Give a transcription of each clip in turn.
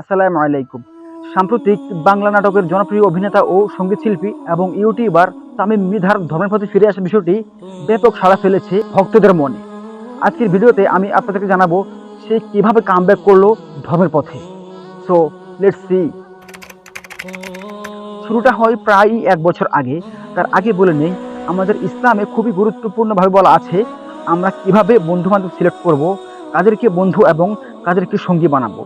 আসসালামু আলাইকুম। সাম্প্রতিক বাংলা নাটকের জনপ্রিয় অভিনেতা ও সঙ্গীতশিল্পী এবং ইউটিউবার তামিম মৃধার ধর্মের প্রতি ফিরে আসা বিষয়টি ব্যাপক সাড়া ফেলেছে ভক্তদের মনে। আজকের ভিডিওতে আমি আপনাদেরকে জানাব সে কীভাবে কামব্যাক করল ধর্মের পথে। সো লেটস সি শুরুটা হয় প্রায় এক বছর আগে। তার আগে বলে নেই, আমাদের ইসলামে খুবই গুরুত্বপূর্ণভাবে বলা আছে, আমরা কীভাবে বন্ধু বান্ধব সিলেক্ট করব, কাদেরকে বন্ধু এবং কাদেরকে সঙ্গী বানাবো।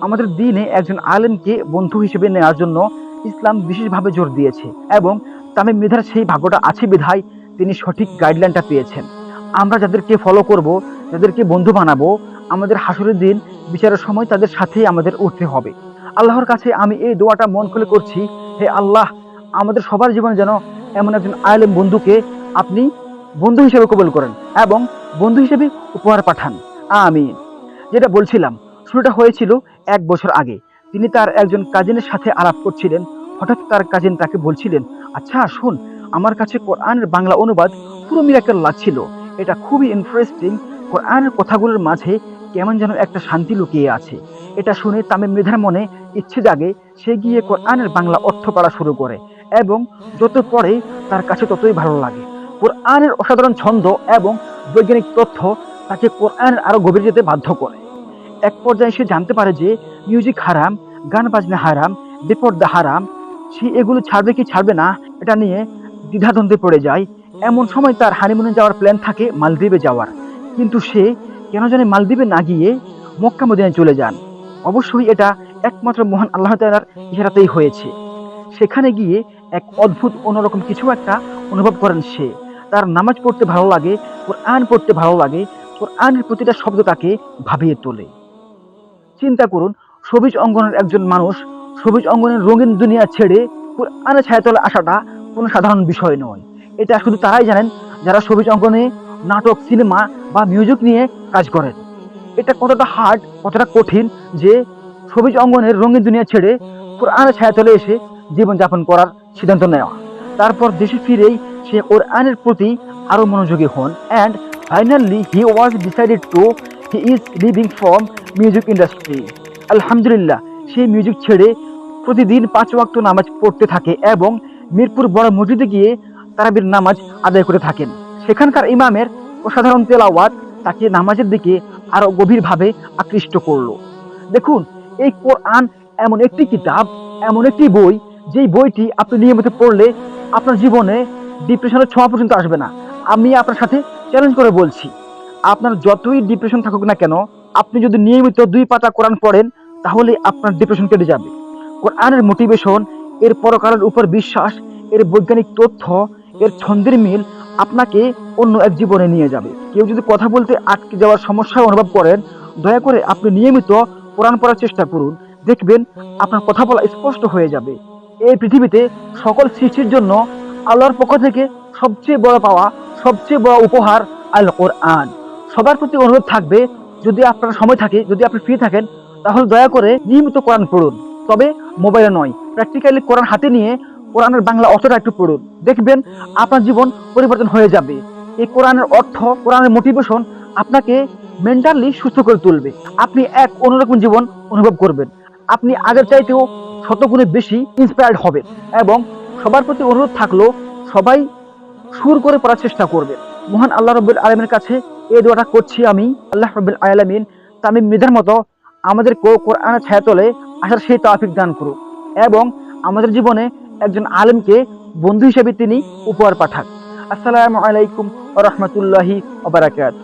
আমাদের দিনে একজন আলেমকে বন্ধু হিসেবে নেওয়ার জন্য ইসলাম বিশেষভাবে জোর দিয়েছে এবং তামিম মৃধার সেই ভাগ্যটা আছে বিধায় তিনি সঠিক গাইডলাইনটা পেয়েছেন। আমরা যাদেরকে ফলো করব, যাদেরকে বন্ধু বানাবো, আমাদের হাসরের দিন, বিচারের সময় তাদের সাথেই আমাদের উঠতে হবে। আল্লাহর কাছে আমি এই দোয়াটা মন খুলে করছি, হে আল্লাহ, আমাদের সবার জীবনে যেন এমন একজন আলেম বন্ধুকে আপনি বন্ধু হিসেবে কবুল করেন এবং বন্ধু হিসেবে উপহার পাঠান। আমিন। যেটা বলছিলাম, শুরুটা হয়েছিল এক বছর আগে। তিনি তার একজন কাজিনের সাথে আলাপ করছিলেন। হঠাৎ তার কাজিন তাকে বলছিলেন আচ্ছা শোন, আমার কাছে কোরআনের বাংলা অনুবাদ পুরো মিরাকেল লাগছিল। এটা খুবই ইন্টারেস্টিং কোরআনের কথাগুলোর মাঝে কেমন যেন একটা শান্তি লুকিয়ে আছে। এটা শুনে তামিম মৃধার মনে ইচ্ছে জাগে সে গিয়ে কোরআনের বাংলা অর্থ পড়া শুরু করে এবং যত পড়ে তার কাছে ততই ভালো লাগে। কোরআনের অসাধারণ ছন্দ এবং বৈজ্ঞানিক তথ্য তাকে কোরআনের আরও গভীর যেতে বাধ্য করে। এক পর্যায়ে সে জানতে পারে যে মিউজিক হারাম, গান বাজনা হারাম, বেপর্দা হারাম, সে এগুলো ছাড়বে কি ছাড়বে না, এটা নিয়ে দ্বিধাদ্বন্দ্বে পড়ে যায়। এমন সময় তার হানিমুনে যাওয়ার প্ল্যান থাকে মালদ্বীপে যাওয়ার। কিন্তু সে কেন জানে মালদ্বীপে না গিয়ে মক্কা মদিনায় চলে যান। অবশ্যই এটা একমাত্র মহান আল্লাহ তালার ইশারাতেই হয়েছে। সেখানে গিয়ে এক অদ্ভুত, অন্যরকম কিছু একটা অনুভব করেন সে। তার নামাজ পড়তে ভালো লাগে, কোরআন পড়তে ভালো লাগে, কোরআনের প্রতিটা শব্দ তাকে ভাবিয়ে তোলে। চিন্তা করুন, সবুজ অঙ্গনের একজন মানুষ, সবুজ অঙ্গনের রঙিন দুনিয়া ছেড়ে কোরআনের ছায়াতলে আসাটা কোনো সাধারণ বিষয় নয়। এটা শুধু তারাই জানেন যারা সবুজ অঙ্গনে নাটক, সিনেমা বা মিউজিক নিয়ে কাজ করেন। এটা কতটা হার্ড কতটা কঠিন যে সবুজ অঙ্গনের রঙিন দুনিয়া ছেড়ে কোরআনের ছায়াতলে এসে জীবনযাপন করার সিদ্ধান্ত নেওয়া। তারপর দেশে ফিরেই সে কোরআনের প্রতি আরও মনোযোগী হন। And finally he was decided to he is living from music industry আলহামদুলিল্লাহ, সেই মিউজিক ছেড়ে প্রতিদিন পাঁচ ওয়াক্ত নামাজ পড়তে থাকে এবং মিরপুর বড় মসজিদে গিয়ে তারাবির নামাজ আদায় করে থাকেন। সেখানকার ইমামের অসাধারণ তেলাওয়াত তাকে নামাজের দিকে আরও গভীরভাবে আকৃষ্ট করল। দেখুন, এই কোরআন এমন একটি কিতাব, এমন একটি বই, যেই বইটি আপনি নিয়মিত পড়লে আপনার জীবনে ডিপ্রেশনের ছোঁয়া পর্যন্ত আসবে না। আমি আপনার সাথে চ্যালেঞ্জ করে বলছি, আপনার যতই ডিপ্রেশন থাকুক না কেন আপনি যদি নিয়মিত দুই পাতা কোরআন পড়েন, তাহলে আপনার ডিপ্রেশন কেটে যাবে। কোরআনের মোটিভেশন এর পরকালের উপর বিশ্বাস, এর বৈজ্ঞানিক তথ্য, এর ছন্দের মিল আপনাকে অন্য এক জীবনে নিয়ে যাবে। কেউ যদি কথা বলতে আটকে যাওয়ার সমস্যা অনুভব করেন, দয়া করে আপনি নিয়মিত কোরআন পড়ার চেষ্টা করুন। দেখবেন আপনার কথা বলা স্পষ্ট হয়ে যাবে। এই পৃথিবীতে সকল সৃষ্টির জন্য আল্লাহর পক্ষ থেকে সবচেয়ে বড় পাওয়া, সবচেয়ে বড় উপহার আল কোরআন সবার প্রতি অনুরোধ থাকবে যদি আপনার সময় থাকে, যদি আপনি ফ্রি থাকেন, তাহলে দয়া করে নিয়মিত কোরআন পড়ুন। তবে মোবাইলে নয় প্র্যাকটিক্যালি কোরআন হাতে নিয়ে কোরআনের বাংলা অর্থটা একটু পড়ুন। দেখবেন আপনার জীবন পরিবর্তন হয়ে যাবে। এই কোরআনের অর্থ, কোরআনের মোটিভেশন আপনাকে মেন্টালি সুস্থ করে তুলবে। আপনি এক অন্যরকম জীবন অনুভব করবেন। আপনি আগের চাইতেও শতগুণে বেশি ইন্সপায়ার্ড হবেন এবং সবার প্রতি অনুরোধ থাকলেও সবাই সুর করে পড়ার চেষ্টা করবেন। মহান আল্লাহ রব্বুল আলমের কাছে এই দোয়াটা করছি আমি, আল্লাহ রব্বুল আলমিন তামিম মৃধার মতো আমাদের কোরআনের ছায়াতলে আসার সেই তাফিক দান করুক এবং আমাদের জীবনে একজন আলেমকে বন্ধু হিসেবে তিনি উপহার পাঠাক। আসসালামু আলাইকুম রহমতুল্লাহি ওবরাকাত